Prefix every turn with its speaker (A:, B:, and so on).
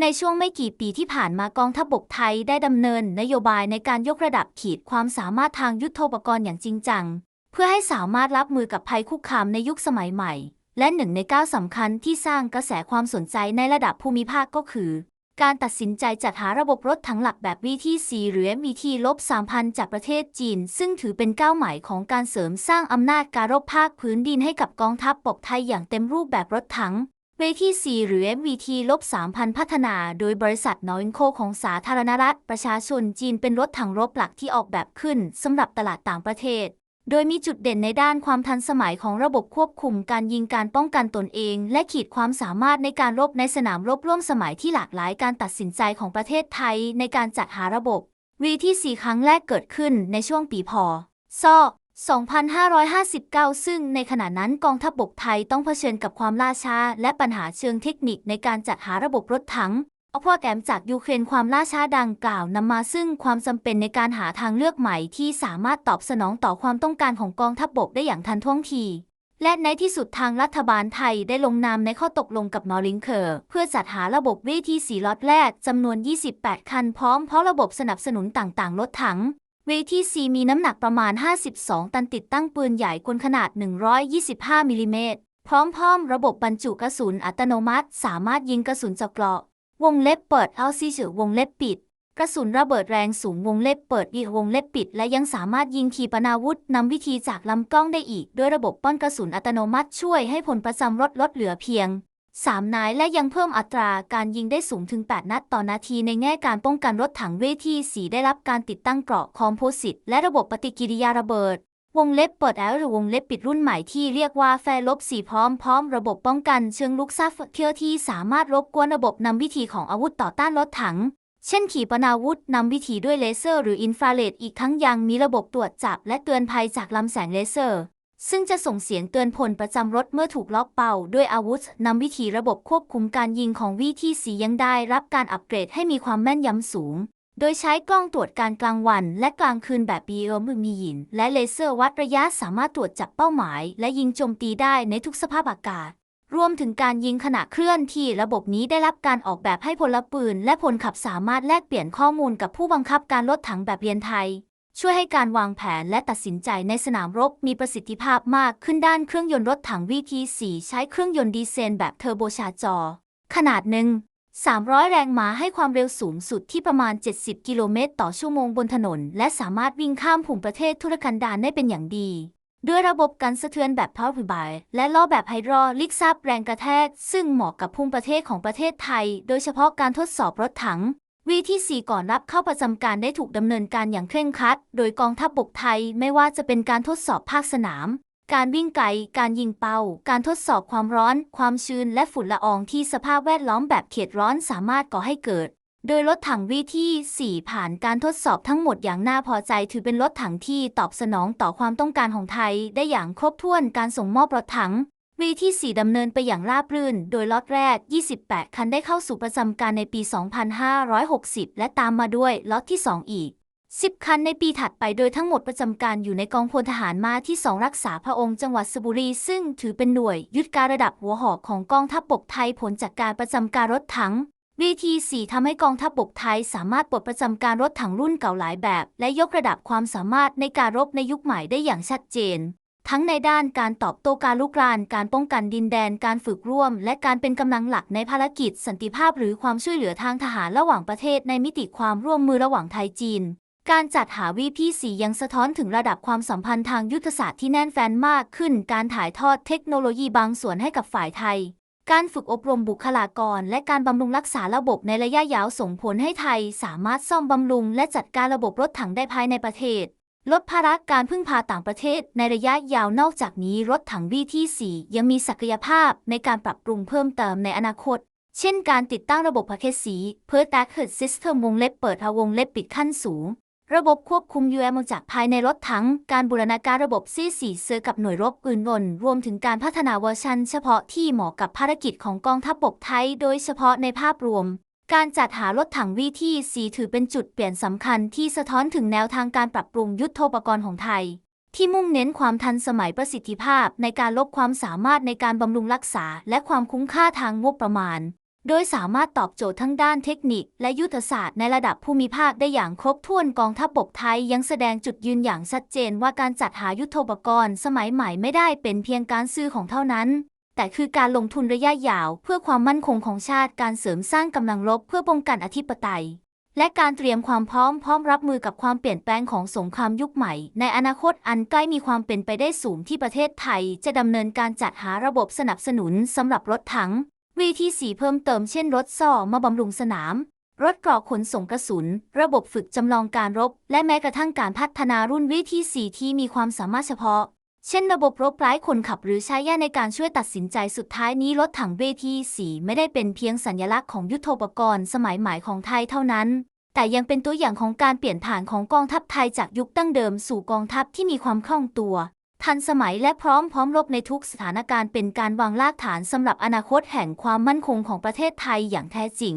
A: ในช่วงไม่กี่ปีที่ผ่านมากองทัพบบกไทยได้ดำเนินนโยบายในการยกระดับขีดความสามารถทางยุทโธปกรณ์อย่างจริงจัง เพื่อให้สามารถรับมือกับภัยคุกคามในยุคสมัยใหม่ และหนึ่งในก้าวสำคัญที่สร้างกระแสความสนใจในระดับภูมิภาคก็คือ การตัดสินใจจัดหาระบบรถถังหลักแบบ VT4 หรือ MVT-3000 จากประเทศจีน ซึ่งถือเป็นก้าวใหม่ของการเสริมสร้างอำนาจการรบภาคพื้นดินให้กับกองทัพบกไทยอย่างเต็มรูปแบบรถถัง VT4 หรือ MVT-3000 พัฒนา โดยบริษัทนอวินโคของสาธารณรัฐ ประชาชนจีนเป็นรถถังรบหลักที่ออกแบบขึ้นสำหรับตลาดต่างประเทศ โดยมีจุดเด่นในด้านความทันสมัยของระบบควบคุมการยิงการป้องกันตนเอง และขีดความสามารถในการรบในสนามรบร่วมสมัยที่หลากหลายการตัดสินใจของประเทศไทยในการจัดหาระบบ V-T4 ครั้งแรกเกิดขึ้นในช่วงปีพศ 2559 ซึ่งในขณะนั้นกองทัพบบกไทยต้องเผชิญกับความล่าช้า และปัญหาเชิงเทคนิคในการจัดหาระบบรถถังเอาพวกแอมจากยูเครนความล่าช้าดังกล่าวนำมาซึ่งความจำเป็นในการหาทางเลือกใหม่ที่สามารถตอบสนองต่อความต้องการของกองทัพบบกได้อย่างทันท่วงทีและในที่สุดทางรัฐบาลไทยได้ลงนามในข้อตกลงกับนอริงเคอร์ เพื่อจัดหาระบบเวทีสีล็อตแรกจำนวน 28 คันพร้อมเพราะระบบสนับสนุนต่างๆ รถถัง เวทีซีมีน้ำหนักประมาณ 52 ตันติดตั้งปืนใหญ่กลขนาด 125 มิลลิเมตร พร้อมพร้อมระบบบรรจุกระสุนอัตโนมัติ สามารถยิงกระสุนจากเกราะวงเล็บเปิดเอาซีเฉวงเล็บปิด กระสุนระเบิดแรงสูงวงเล็บเปิดอีกวงเล็บปิด และยังสามารถยิงขีปนาวุธนำวิธีจากลำกล้องได้อีก ด้วยระบบป้อนกระสุนอัตโนมัติช่วยให้ผลประจำรถลดเหลือเพียง 3นายและยังเพิ่มอัตราการยิงได้สูงถึง 8 นัดต่อนาทีในแง่การป้องกันรถถังเวทีสีได้รับการติดตั้งเกราะคอมโพสิตและระบบปฏิกิริยาระเบิด วงเล็บเปิดแอลหรือวงเล็บปิดรุ่นใหม่ที่เรียกว่าแฟลบสีพร้อมพร้อมระบบป้องกันเชิงลุกซัฟเคียวที่สามารถรบกวนระบบนำวิธีของอาวุธต่อต้านรถถัง เช่นขีปนาวุธนำวิธีด้วยเลเซอร์ หรืออินฟราเรดอีกทั้งยังมีระบบตรวจจับและเตือนภัยจากลำแสงเลเซอร์ ซึ่งจะส่งเสียงเตือนพลประจำรถเมื่อถูกล็อกเป้าด้วยอาวุธนำวิธีระบบควบคุมการยิงของวีที่สียังได้รับการอัปเกรดให้มีความแม่นยำสูง โดยใช้กล้องตรวจการกลางวันและกลางคืนแบบบีเอมือมีหิน และเลเซอร์วัดระยะสามารถตรวจจับเป้าหมาย และยิงโจมตีได้ในทุกสภาพอากาศ รวมถึงการยิงขณะเคลื่อนที่ระบบนี้ได้รับการออกแบบให้พลปืน และพลขับสามารถแลกเปลี่ยนข้อมูลกับผู้บังคับการรถถังแบบเรียนไทย ช่วยให้การวางแผนและตัดสินใจในสนามรบมีประสิทธิภาพมากขึ้นด้านเครื่องยนต์รถถัง VT4 ใช้เครื่องยนต์ดีเซลแบบเทอร์โบชาร์จอ ขนาดหนึ่ง 300 แรงม้าให้ความเร็วสูงสุดที่ประมาณ 70 กิโลเมตรต่อชั่วโมงบนถนน และสามารถวิ่งข้ามภูมิประเทศทุรกันดารได้เป็นอย่างดี ด้วยระบบการสะเทือนแบบ Power by และล้อแบบไฮดรอลิกซับแรงกระแทก ซึ่งเหมาะกับภูมิประเทศของประเทศไทย โดยเฉพาะการทดสอบรถถัง วีที่ 4 ก่อนรับเข้าประจำการได้ถูกดำเนินการอย่างเคร่งครัด โดยกองทัพบบกไทยไม่ว่าจะเป็นการทดสอบภาคสนาม การวิ่งไกล การยิงเป้า การทดสอบความร้อน ความชื้น และฝุ่นละอองที่สภาพแวดล้อมแบบเขตร้อนสามารถก่อให้เกิด โดยรถถังวีที่ 4 ผ่านการทดสอบทั้งหมดอย่างน่าพอใจ ถือเป็นรถถังที่ตอบสนองต่อความต้องการของไทย ได้อย่างครบถ้วนการส่งมอบรถถัง วีที่ 4 ดำเนินไปอย่างราบรื่น โดยล็อตแรก 28 คันได้เข้าสู่ประจำการในปี 2560 และตามมาด้วยล็อตที่ 2 อีก 10 คันในปีถัดไปโดยทั้งหมดประจำการอยู่ในกองพลทหารมาที่ 2 รักษาพระองค์จังหวัดสบุรี ซึ่งถือเป็นหน่วยยุทธการระดับหัวหอกของกองทัพบบกไทยผลจากการประจำการรถถัง VT4 ทำให้กองทัพบบกไทยสามารถปลดประจำการรถถังรุ่นเก่าหลายแบบ และยกระดับความสามารถในการรบในยุคใหม่ได้อย่างชัดเจน ทั้งในด้านการตอบโต้การลุกราน การป้องกันดินแดน การฝึกร่วม และการเป็นกำลังหลักในภารกิจสันติภาพหรือความช่วยเหลือทางทหารระหว่างประเทศในมิติความร่วมมือระหว่างไทยจีน การจัดหา VP4 ยังสะท้อนถึงระดับความสัมพันธ์ทางยุทธศาสตร์ที่แน่นแฟ้นมากขึ้น การถ่ายทอดเทคโนโลยีบางส่วนให้กับฝ่ายไทย การฝึกอบรมบุคลากร และการบำรุงรักษาระบบในระยะยาวส่งผลให้ไทย สามารถซ่อมบำรุง และจัดการระบบรถถังได้ภายในประเทศ ลดภาระการพึ่งพาต่างประเทศในระยะยาวนอกจากนี้รถถัง VT4 ยังมีศักยภาพในการปรับปรุงเพิ่มเติมในอนาคต เช่นการติดตั้งระบบพาเคสีเพิร์ตแอคเ r ิร์ซิสเตมวงเล็บเปิดทาวงเล็บปิดขั้นสูง ระบบควบคุม UM จากภายในรถถัง การบูรณาการระบบ C4 เซอร์กับหน่วยรบอื่นๆรวมถึงการพัฒนาเวอร์ชันเฉพาะที่เหมาะกับภารกิจของกองทัพบบกไทย โดยเฉพาะในภาพรวม การจัดหารถถังวีที่ 4 ถือเป็นจุดเปลี่ยนสำคัญที่สะท้อนถึงแนวทางการปรับปรุงยุทโธปกรณ์ของไทย ที่มุ่งเน้นความทันสมัยประสิทธิภาพในการลดความสามารถในการบำรุงรักษา และความคุ้มค่าทางงบประมาณ โดยสามารถตอบโจทย์ทั้งด้านเทคนิค และยุทธศาสตร์ในระดับภูมิภาคได้อย่างครบถ้วนกองทัพบกไทยยังแสดงจุดยืนอย่างชัดเจนว่าการจัดหายุทโธปกรณ์ สมัยใหม่ไม่ได้เป็นเพียงการซื้อของเท่านั้น แต่คือการลงทุนระยะยาวเพื่อความมั่นคงของชาติการเสริมสร้างกำลังรบเพื่อป้องกันอธิปไตย และการเตรียมความพร้อมพร้อมรับมือกับความเปลี่ยนแปลงของสงครามยุคใหม่ ในอนาคตอันใกล้มีความเป็นไปได้สูงที่ประเทศไทย จะดำเนินการจัดหาระบบสนับสนุนสำหรับรถถัง VT4 เพิ่มเติมเช่นรถซ่อมาบำรุงสนาม รถกรอกขนส่งกระสุน ระบบฝึกจำลองการรบ และแม้กระทั่งการพัฒนารุ่น VT4 ที่มีความสามารถเฉพาะ เช่นระบบรบไร้คนขับหรือใช้ย่าในการช่วยตัดสินใจสุดท้ายนี้รถถัง VT4 ไม่ได้เป็นเพียงสัญลักษณ์ของยุทโธปกรณ์สมัยใหม่ของไทยเท่านั้น แต่ยังเป็นตัวอย่างของการเปลี่ยนผ่านของกองทัพไทยจากยุคดั้งเดิมสู่กองทัพที่มีความคล่องตัว ทันสมัยและพร้อมพร้อมรบในทุกสถานการณ์เป็นการวางรากฐานสำหรับอนาคตแห่งความมั่นคงของประเทศไทยอย่างแท้จริง